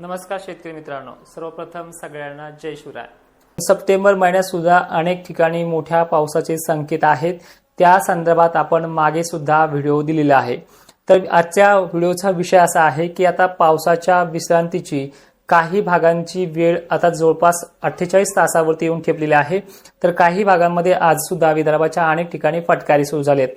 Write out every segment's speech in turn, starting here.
नमस्कार शेतकरी मित्रांनो सर्वप्रथम सगळ्यांना जय शिवराय. सप्टेंबर महिन्यात सुद्धा अनेक ठिकाणी मोठ्या पावसाचे संकेत आहेत. त्या संदर्भात आपण मागे सुद्धा व्हिडिओ दिलेला आहे. तर आजच्या व्हिडिओचा विषय असा आहे की आता पावसाच्या विश्रांतीची काही भागांची वेळ आता जवळपास अठ्ठेचाळीस तासावरती येऊन ठेपलेली आहे. तर काही भागांमध्ये आज सुद्धा विदर्भाच्या अनेक ठिकाणी फटकारी सुरू झालेत.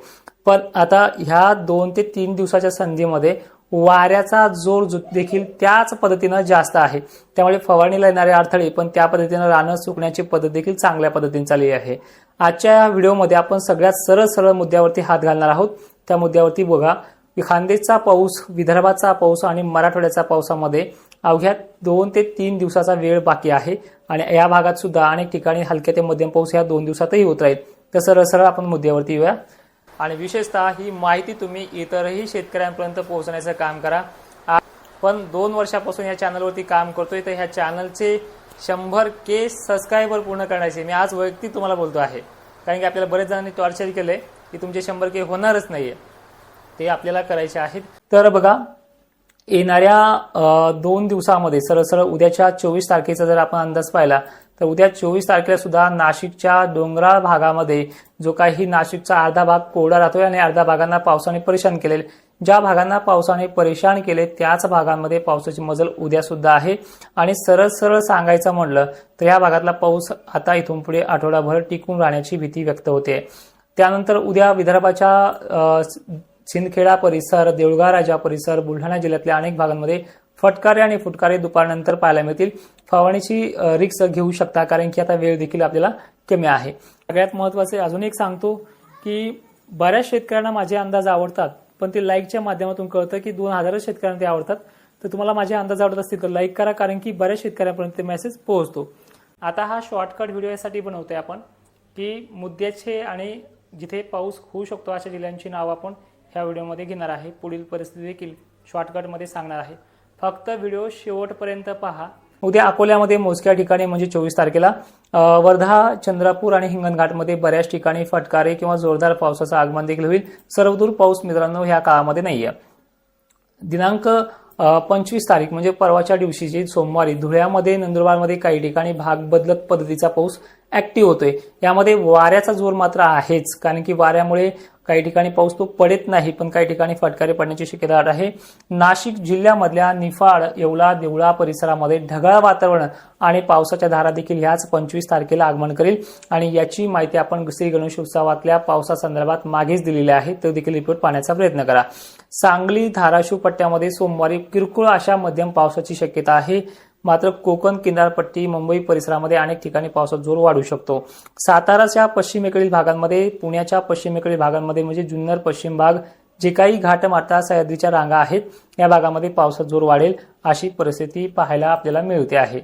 पण आता ह्या दोन ते तीन दिवसाच्या संधीमध्ये वाऱ्याचा जोर जो- देखील त्याच पद्धतीनं जास्त आहे. त्यामुळे फवारणीला येणारे अडथळे पण त्या पद्धतीनं रानं सुकण्याची पद्धत देखील चांगल्या पद्धतीने चालली आहे. आजच्या या व्हिडिओमध्ये आपण सगळ्यात सरळ सरळ मुद्द्यावरती हात घालणार आहोत. त्या मुद्द्यावरती बघा खानदेशचा पाऊस विदर्भाचा पाऊस आणि मराठवाड्याचा पावसामध्ये अवघ्या दोन ते तीन दिवसाचा वेळ बाकी आहे आणि या भागात सुद्धा अनेक ठिकाणी हलक्या ते मध्यम पाऊस या दोन दिवसातही होत राहील. तर सरळ सरळ आपण मुद्द्यावरती येऊया. आणि विशेषतः ही माहिती तुम्ही इतरही शेतकऱ्यांपर्यंत पोहोचण्याचं काम करा. पण दोन वर्षापासून या चॅनलवरती काम करतोय तर ह्या चॅनलचे शंभर के सबस्क्रायबर पूर्ण करण्याचे मी आज वैयक्तिक तुम्हाला बोलतो आहे. कारण की आपल्याला बरेच जणांनी टॉर्चर केलंय की तुमचे शंभर के होणारच नाहीये. ते आपल्याला करायचे आहेत. तर बघा येणाऱ्या दोन दिवसामध्ये सरळ सरळ उद्याच्या चोवीस तारखेचा जर आपण अंदाज पाहिला तर उद्या चोवीस तारखेला सुद्धा नाशिकच्या डोंगराळ भागामध्ये जो काही नाशिकचा अर्धा भाग कोरडा राहतोय आणि अर्धा भागांना पावसाने परेशान केले ज्या भागांना पावसाने परेशान केले त्याच भागांमध्ये पावसाची मजल उद्या सुद्धा आहे. आणि सरळ सरळ सांगायचं म्हणलं तर या भागातला पाऊस आता इथून पुढे आठवडाभर टिकून राहण्याची भीती व्यक्त होते. त्यानंतर उद्या विदर्भाच्या सिंदखेडा परिसर देऊळगाव राजा परिसर बुलढाणा जिल्ह्यातल्या अनेक भागांमध्ये फटकारे आणि फुटकारे दुपारनंतर पाहायला मिळतील. फवारणीची रिक्स घेऊ शकता कारण की आता वेळ देखील आपल्याला कमी आहे. सगळ्यात महत्त्वाचे अजून एक सांगतो की बऱ्याच शेतकऱ्यांना माझे अंदाज आवडतात पण ते लाईकच्या माध्यमातून कळतं की दोन हजारच शेतकऱ्यांना ते आवडतात. तर तुम्हाला माझे अंदाज आवडत असतील तर लाईक करा कारण की बऱ्याच शेतकऱ्यांपर्यंत ते मेसेज पोहोचतो. आता हा शॉर्टकट व्हिडिओ यासाठी बनवतोय आपण की मुद्द्याचे आणि जिथे पाऊस होऊ शकतो अशा जिल्ह्यांची नावं आपण ह्या व्हिडिओमध्ये घेणार आहे. पुढील परिस्थिती देखील शॉर्टकटमध्ये सांगणार आहे. फक्त व्हिडिओ शेवटपर्यंत पहा. उद्या अकोल्यामध्ये मोजक्या ठिकाणी म्हणजे चोवीस तारखेला वर्धा चंद्रपूर आणि हिंगणघाटमध्ये बऱ्याच ठिकाणी फटकारे किंवा जोरदार पावसाचं आगमन देखील होईल. सर्वदूर पाऊस मित्रांनो ह्या काळामध्ये नाहीये. दिनांक पंचवीस तारीख म्हणजे परवाच्या दिवशीची सोमवारी धुळ्यामध्ये नंदुरबारमध्ये काही ठिकाणी भाग बदलत पद्धतीचा पाऊस ऍक्टिव्ह होतोय. यामध्ये वाऱ्याचा जोर मात्र आहेच कारण की वाऱ्यामुळे काही ठिकाणी पाऊस तो पडत नाही पण काही ठिकाणी फटकारे पडण्याची शक्यता आहे. नाशिक जिल्ह्यामधल्या निफाड येवला देवळा परिसरामध्ये ढगाळ वातावरण आणि पावसाच्या धारा देखील ह्याच पंचवीस तारखेला आगमन करेल. आणि याची माहिती आपण श्री गणेश उत्सवातल्या पावसासंदर्भात मागेच दिलेली आहे. तो देखील रिपोर्ट पाहण्याचा प्रयत्न करा. सांगली धाराशिव पट्ट्यामध्ये सोमवारी किरकोळ अशा मध्यम पावसाची शक्यता आहे. मात्र कोकण किनारपट्टी मुंबई परिसरामध्ये अनेक ठिकाणी पावसाचा जोर वाढू शकतो. साताराच्या पश्चिमेकडील भागांमध्ये पुण्याच्या पश्चिमेकडील भागांमध्ये म्हणजे जुन्नर पश्चिम भाग जे काही घाटमाता सह्याद्रीच्या रांगा आहेत या भागामध्ये पावसाचा जोर वाढेल अशी परिस्थिती पाहायला आपल्याला मिळते आहे.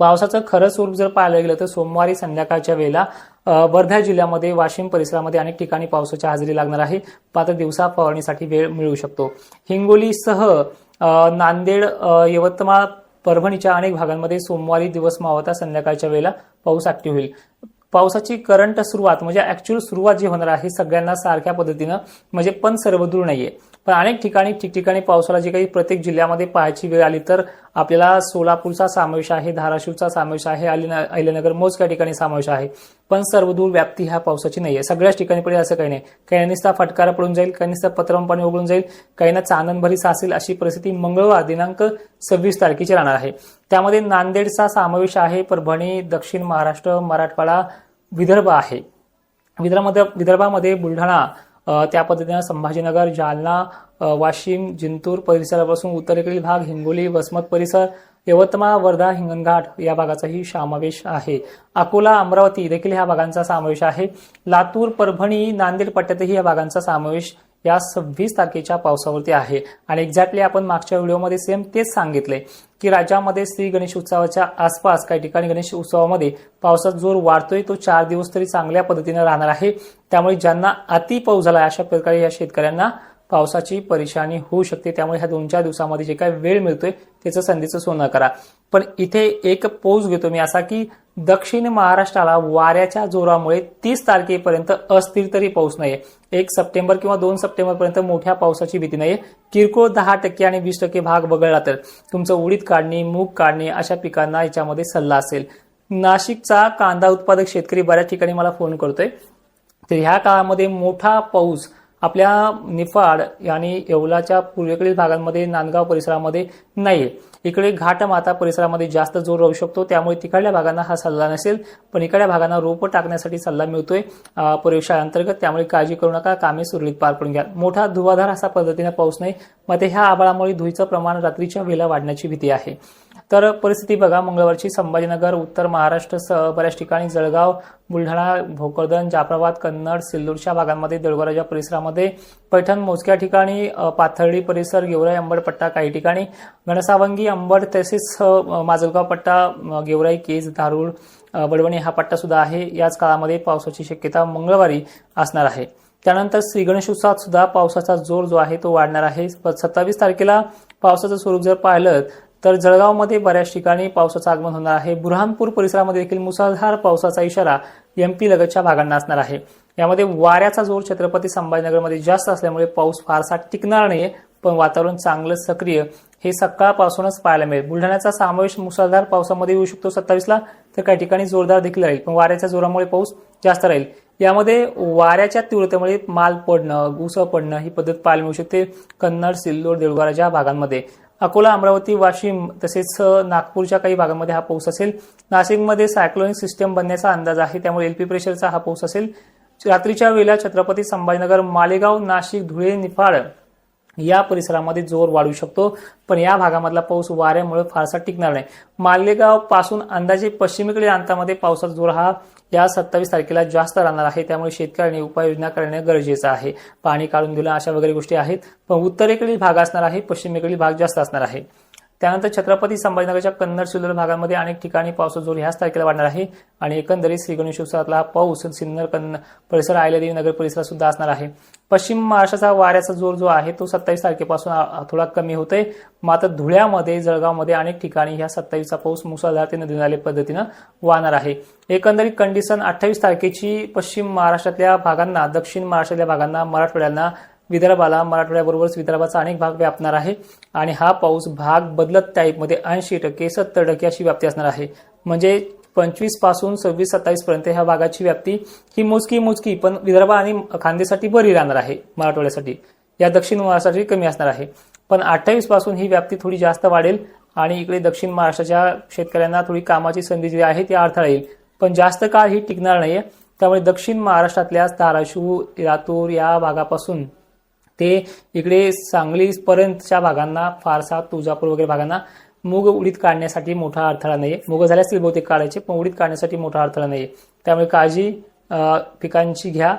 पावसाचं खरं स्वरूप जर पाहायला गेलं तर सोमवारी संध्याकाळच्या वेळेला वर्धा जिल्ह्यामध्ये वाशिम परिसरामध्ये अनेक ठिकाणी पावसाची हजेरी लागणार आहे. मात्र दिवसा फवारणीसाठी वेळ मिळू शकतो. हिंगोलीसह नांदेड यवतमाळ परभणीच्या अनेक भागांमध्ये सोमवारी दिवस मावता संध्याकाळच्या वेळेला पाऊस ऍक्टिव्ह होईल. पावसाची करंट सुरुवात म्हणजे ऍक्च्युअल सुरुवात जी होणार आहे सगळ्यांना सारख्या पद्धतीनं म्हणजे पण सर्वदूर नाहीये. पण अनेक ठिकाणी ठिकठिकाणी पावसाला जी काही प्रत्येक जिल्ह्यामध्ये पाहायची वेळ आली तर आपल्याला सोलापूरचा समावेश आहे धाराशिवचा समावेश आहे अलिन- अहिल्यानगर मोजक्या ठिकाणी समावेश आहे. पण सर्वदूर व्याप्ती ह्या पावसाची नाहीये. सगळ्याच ठिकाणी पडेल असं काही नाही. काही निस्ता फटकारा पडून जाईल काही निस्ता पत्रम पाणी उघडून जाईल काहींना चांदणभरी सासेल अशी परिस्थिती मंगळवार दिनांक सव्वीस तारखेची राहणार आहे. त्यामध्ये नांदेडचा समावेश आहे परभणी दक्षिण महाराष्ट्र मराठवाडा विदर्भ आहे. विदर्भामध्ये विदर्भामध्ये बुलढाणा त्या पद्धतीनं संभाजीनगर जालना वाशिम जिंतूर परिसरापासून उत्तरेकडील भाग हिंगोली वसमत परिसर यवतमाळ वर्धा हिंगणघाट या भागाचाही समावेश आहे. अकोला अमरावती देखील ह्या भागांचा समावेश आहे. लातूर परभणी नांदेड पट्ट्यातही या भागांचा समावेश या सव्वीस तारखेच्या पावसावरती आहे. आणि एक्झॅक्टली आपण मागच्या व्हिडिओमध्ये सेम तेच सांगितले की राज्यामध्ये श्री गणेश उत्सवाच्या आसपास काही ठिकाणी गणेश उत्सवामध्ये पावसाचा जोर वाढतोय तो चार दिवस तरी चांगल्या पद्धतीने राहणार आहे. त्यामुळे ज्यांना अति पाऊस झाला अशा प्रकारे या शेतकऱ्यांना पावसाची परेशानी होऊ शकते. त्यामुळे ह्या दोन चार दिवसामध्ये जे काही वेळ मिळतोय त्याचं संधीचं सोनं करा. पण इथे एक पोज घेतो मी असा की दक्षिण महाराष्ट्राला वाऱ्याच्या जोरामुळे तीस तारखेपर्यंत अस्थिर तरी पाऊस नाहीये. एक सप्टेंबर किंवा दोन सप्टेंबरपर्यंत मोठ्या पावसाची भीती नाहीये. किरकोळ दहा टक्के आणि वीस टक्के भाग वगळला तर. तुमचं उडीद काढणे मूग काढणे अशा पिकांना याच्यामध्ये सल्ला असेल. नाशिकचा कांदा उत्पादक शेतकरी बऱ्याच ठिकाणी मला फोन करतोय. तर ह्या काळामध्ये मोठा पाऊस आपल्या निफाड आणि येवलाच्या पूर्वेकडील भागांमध्ये नांदगाव परिसरामध्ये नाहीये. इकडे घाटमाता परिसरामध्ये जास्त जोर राहू शकतो. त्यामुळे तिकडल्या भागांना हा सल्ला नसेल पण इकडल्या भागांना रोपं टाकण्यासाठी सल्ला मिळतोय अं, प्रयोगशाळांतर्गत. त्यामुळे काळजी करू नका. कामे सुरळीत पार पडून घ्या. मोठा धुवाधार असा पद्धतीने पाऊस नाही. मग ते ह्या आबाळामुळे धुईचं प्रमाण रात्रीच्या वेळेला वाढण्याची भीती आहे. तर परिस्थिती बघा मंगळवारची संभाजीनगर उत्तर महाराष्ट्र सह बऱ्याच ठिकाणी जळगाव बुलढाणा भोकरदन जाफराबाद कन्नड सिल्लूरच्या भागांमध्ये देवळगावच्या परिसरामध्ये पैठण मोजक्या ठिकाणी पाथर्डी परिसर गेवराई अंबड पट्टा काही ठिकाणी घनसावंगी अंबड तसेच माजलगाव पट्टा गेवराई केज धारूळ वडवणी बडवणी हा पट्टा सुद्धा आहे. याच काळामध्ये पावसाची शक्यता मंगळवारी असणार आहे. त्यानंतर श्रीगणेशोत्सवात सुद्धा पावसाचा जोर जो आहे तो वाढणार आहे. सत्तावीस तारखेला पावसाचं स्वरूप जर पाहिलं तर जळगावमध्ये बऱ्याच ठिकाणी पावसाचं आगमन होणार आहे. बुरहानपूर परिसरामध्ये देखील मुसळधार पावसाचा इशारा एमपी लगतच्या भागांना असणार आहे. यामध्ये वाऱ्याचा जोर छत्रपती संभाजीनगरमध्ये जास्त असल्यामुळे पाऊस फारसा टिकणार नाही पण वातावरण चांगलं सक्रिय हे सकाळपासूनच पाहायला मिळेल. बुलढाण्याचा समावेश मुसळधार पावसामध्ये येऊ शकतो सत्तावीसला तर काही ठिकाणी जोरदार देखील राहील पण वाऱ्याच्या जोरामुळे पाऊस जास्त राहील. यामध्ये वाऱ्याच्या तीव्रतेमुळे माल पडणं गुसं पडणं ही पद्धत पाहायला मिळू शकते. कन्नड सिल्लोड देऊळगावच्या भागांमध्ये. अकोला अमरावती वाशिम तसेच नागपूरच्या काही भागामध्ये हा पाऊस असेल. नाशिकमध्ये सायक्लोनिक सिस्टम बनण्याचा अंदाज आहे. त्यामुळे एलपी प्रेशरचा हा पाऊस असेल. रात्रीच्या वेळेला छत्रपती संभाजीनगर मालेगाव नाशिक धुळे निफाड या परिसरामध्ये जोर वाढू शकतो पण या भागामधला पाऊस वाऱ्यामुळे फारसा टिकणार नाही. मालेगावपासून अंदाजे पश्चिमेकडील अंतामध्ये पावसाचा जोर हा या सत्तावीस तारखेला जास्त राहणार आहे. त्यामुळे शेतकऱ्यांनी उपाययोजना करणे गरजेचं आहे. पाणी काढून दिलं अशा वगैरे गोष्टी आहेत पण उत्तरेकडील भाग असणार आहे पश्चिमेकडील भाग जास्त असणार आहे. त्यानंतर छत्रपती संभाजीनगरच्या कन्नड सिल्लोड भागामध्ये अनेक ठिकाणी पावसाचा जोर ह्याच तारखेला वाढणार आहे. आणि एकंदरीत श्रीगणेश उत्सवातला हा पाऊस सिन्नर कन्न परिसर आयलादेवी नगर परिसरात सुद्धा असणार आहे. पश्चिम महाराष्ट्राचा वाऱ्याचा जोर जो आहे तो सत्तावीस तारखेपासून थोडा कमी होतोय. मात्र धुळ्यामध्ये जळगावमध्ये अनेक ठिकाणी ह्या सत्तावीसचा पाऊस मुसळधार ते नदी पद्धतीनं वाहणार आहे. एकंदरीत कंडिशन अठ्ठावीस तारखेची पश्चिम महाराष्ट्रातल्या भागांना दक्षिण महाराष्ट्रातल्या भागांना मराठवाड्यांना विदर्भाला मराठवाड्याबरोबरच विदर्भाचा अनेक भाग व्यापणार आहे आणि हा पाऊस भाग बदलत टाईपमध्ये ऐंशी टक्के सत्तर टक्के अशी व्याप्ती असणार आहे. म्हणजे पंचवीसपासून सव्वीस सत्तावीस पर्यंत ह्या भागाची व्याप्ती ही मोजकी मोजकी पण विदर्भ आणि खांदेसाठी बरी राहणार आहे मराठवाड्यासाठी. या दक्षिण महाराष्ट्रासाठी कमी असणार आहे. पण अठ्ठावीसपासून ही व्याप्ती थोडी जास्त वाढेल आणि इकडे दक्षिण महाराष्ट्राच्या शेतकऱ्यांना थोडी कामाची संधी जी आहे ती अडथळा येईल पण जास्त काळ ही टिकणार नाहीये. त्यामुळे दक्षिण महाराष्ट्रातल्या धाराशिव लातूर या भागापासून ते इकडे सांगलीपर्यंतच्या भागांना फारसा तुळजापूर वगैरे भागांना मूग उडीद काढण्यासाठी मोठा अडथळा नाही मूग झाले असतील बहुतेक काढायचे पण उडीद काढण्यासाठी मोठा अडथळा नाहीये. त्यामुळे काळजी पिकांची घ्या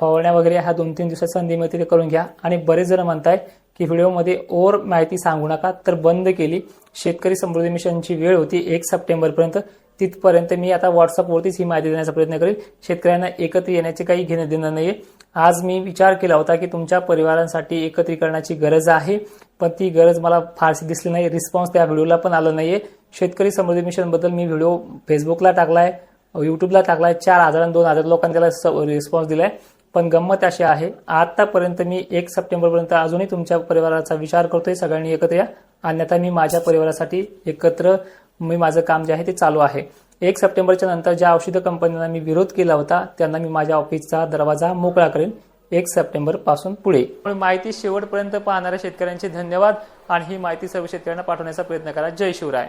फवारण्या वगैरे ह्या दोन तीन दिवसात संधी मिळते ते करून घ्या. आणि बरेच जण म्हणताय की व्हिडिओमध्ये ओर माहिती सांगू नका तर बंद केली. शेतकरी समृद्धी मिशनची वेळ होती एक सप्टेंबरपर्यंत. तिथपर्यंत मी आता व्हॉट्सअपवरतीच ही माहिती देण्याचा प्रयत्न करेल. शेतकऱ्यांना एकत्र येण्याचे काही घेणं देणं नाहीये. आज मी विचार केला होता की तुमच्या परिवारांसाठी एकत्रीकरणाची गरज आहे पण ती गरज मला फारशी दिसली नाही. रिस्पॉन्स त्या व्हिडिओला पण आलं नाहीये. शेतकरी समृद्धी मिशनबद्दल मी व्हिडिओ फेसबुकला टाकलाय युट्यूबला टाकलाय. चार हजार आणि दोन हजार लोकांनी त्याला रिस्पॉन्स दिलाय. पण गंमत अशी आहे आतापर्यंत मी एक सप्टेंबरपर्यंत अजूनही तुमच्या परिवाराचा विचार करतोय. सगळ्यांनी एकत्र या. अन्यथा मी माझ्या परिवारासाठी एकत्र मी माझं काम जे आहे ते चालू आहे. एक सप्टेंबरच्या नंतर ज्या औषध कंपन्यांना मी विरोध केला होता त्यांना मी माझ्या ऑफिसचा दरवाजा मोकळा करेन एक सप्टेंबरपासून पुढे. माहिती शेवटपर्यंत पाहणाऱ्या शेतकऱ्यांचे धन्यवाद आणि ही माहिती सर्व शेतकऱ्यांना पाठवण्याचा प्रयत्न करा. जय शिवराय.